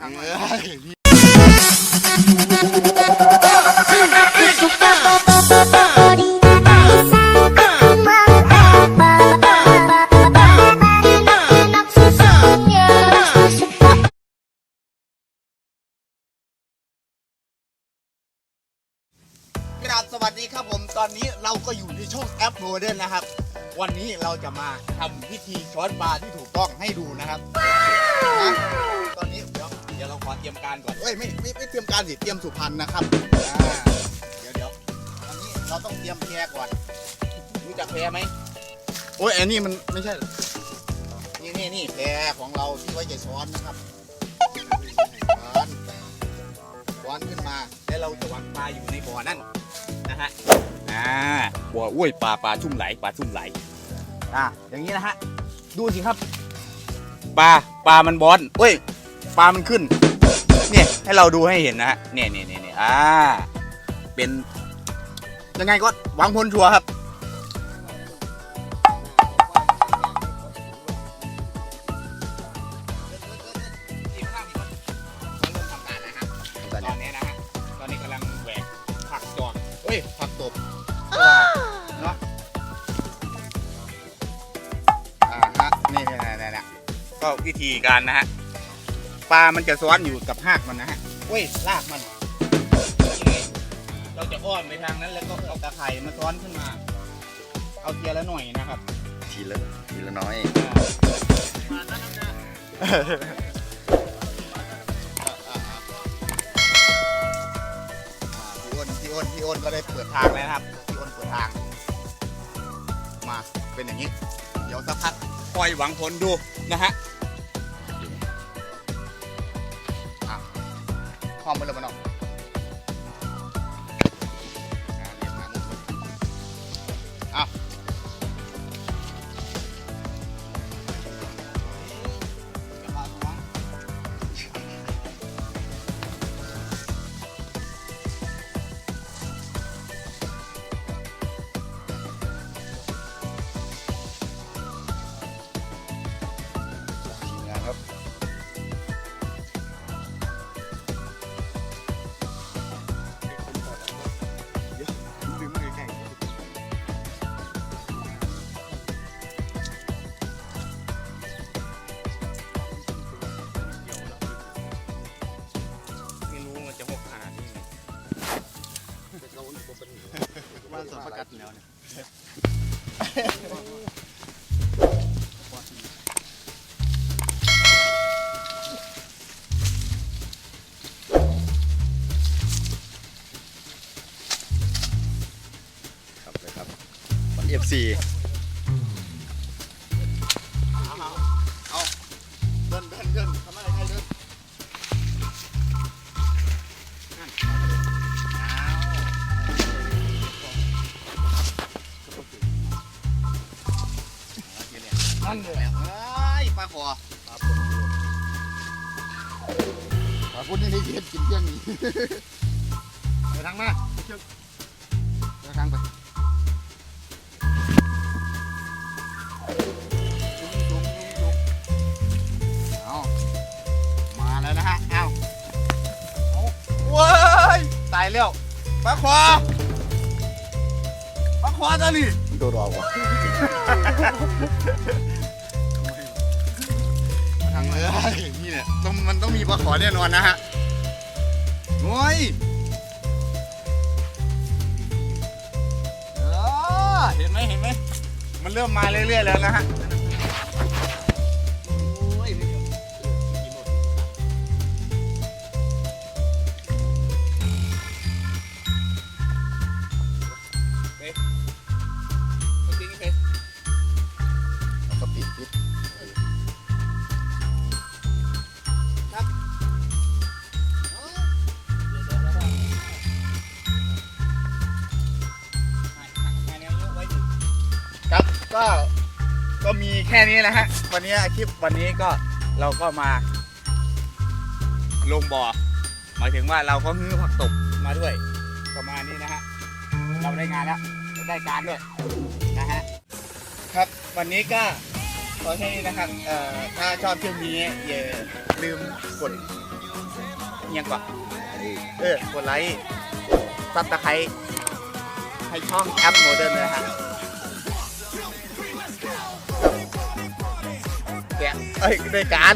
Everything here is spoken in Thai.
ทางไหนเอ้ยพี่กราบสวัสดีครับผมตอนนี้เราก็อยู่ในช่องแอปโมเดิร์นนะครับ วันนี้เราจะมาทำพิธีช้อนปลาที่ถูกต้องให้ดูนะครับนะ เดี๋ยวเราขอเตรียมการก่อนเอ้ยไม่ไม่ไม่เตรียมการสิเตรียมสุพรรณนะครับอ่าเดี๋ยวเดี๋ยวตอนนี้เราต้องเตรียมแพรก่อนรู้จักแพรไหมโอ้ยอันนี้มันไม่ใช่นี่นี่นี่แพรของเราที่ไว้จะช้อนนะครับช้อนช้อนขึ้นมาแล้วเราจะวางปลาอยู่ในบ่อนั่นนะฮะอ่าบัวอุ้ยปลาปลาชุ่มไหลปลาชุ่มไหลอ่าอย่างนี้นะฮะดูสิครับ ปลาปลามันบอนเอ้ย ปลามันขึ้น เนี่ยให้เราดูให้เห็นนะฮะเนี่ยเนี่ยเนี่ยเนี่ยอ่าเป็น ยังไงก็หวังพลชัวร์ครับ ตอนนี้นะฮะ ตอนนี้กำลังแหวกผักจอกเอ้ยผักตบเนาะอ่าฮะนี่นี่นี่นี่ก็วิธีการนะฮะ ปลามันจะซ้อนอยู่กับหากมันนะฮะเว้ยลากมันยังไงเราจะอ้อมไปทางนั้นแล้วก็เอาตะไคร่มาซ้อนขึ้นมา เอาเทียละหน่อยนะครับทีละทีละน้อยพี่อ้นพี่อ้นพี่อ้นก็ได้เปิดทางแล้วนะครับพี่อ้นเปิดทาง มาเป็นอย่างนี้ เดี๋ยวสักพักคอยหวังผลดูนะฮะอะ พ สวนประกัดแล้วเนี่ยครับเลยครับวันเอฟซี นั่นเลยเฮ้ยปลาคอปลาคุณนี่นี่กินเที่ยงนี้ไปทางมาไปทางไปเอามาแล้วนะฮะเอาเอาว้ายตายแล้วปลาควาปลาควาตัวนี้โดนรอวะ มันต้องมีปลาขอแน่นอนนะฮะโอ้ยเออเห็นไหมเห็นไหมมันเริ่มมาเรื่อยๆแล้วนะฮะโอ้ยก็ปิดปิด ก็ก็มีแค่นี้นะฮะ วันนี้คลิปวันนี้ก็เราก็มา ลงบ่อหมายถึงว่าเราก็ฮื้อผักตบมาด้วย ประมาณนี้นะฮะ เราได้งานแล้วได้การด้วยนะฮะครับวันนี้ก็ขอให้นะครับเอ่อถ้าชอบคลิปนี้อย่าลืมกดยังกว่าเออกดไลค์ซับสไครต์ให้ช่องแอปโมเดิร์นนะฮะ แปลอ้ยในการ